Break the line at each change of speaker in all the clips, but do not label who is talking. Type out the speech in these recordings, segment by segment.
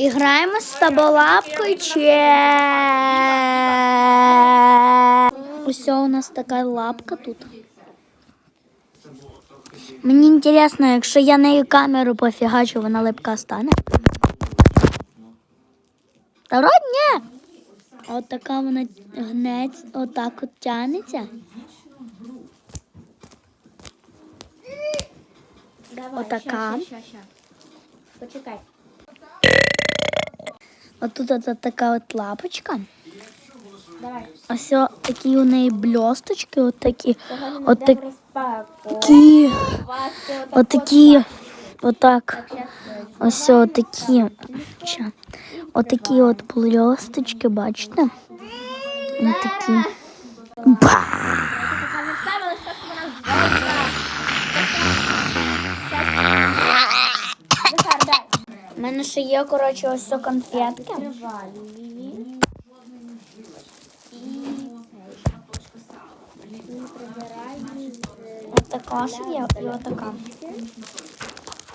Іграємо з таболапкою чи. Ось у нас така лапка тут. Мені цікаво, якщо я нею камеру пофігачу, вона липка стане. Та ні. А от така вона гнеться, отак от тянеться.
Давай,
Отака.
ща, ща, ща, ща. Почекай.
Отут от така от лапочка.
Давай.
Ось о, такі у неї блісточки, от такі.
Сьогодні
От
ми
так-
будемо розпаковувати
Такі,
отаку
отакі, отак.
Так, щас, е,
Ось о, такі. Ща. Отакі от блісточки, бачите? Ось такі. У мене ще є, коротше, ось о конфетки.
Відкриваю її. І цей. І прибираю з-
Ось така ще є і отака.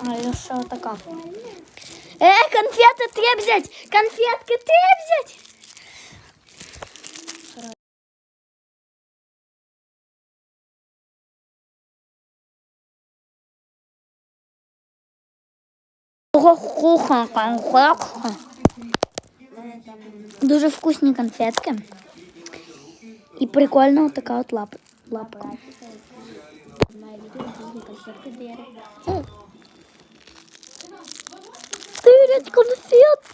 А і ще отака. Е, конфети ти взять! Конфетки ти взять! Дуже вкусні конфетки. І прикольна така от лап, лапка.
Має відео різні конфетки дери.
Тирять конфетки.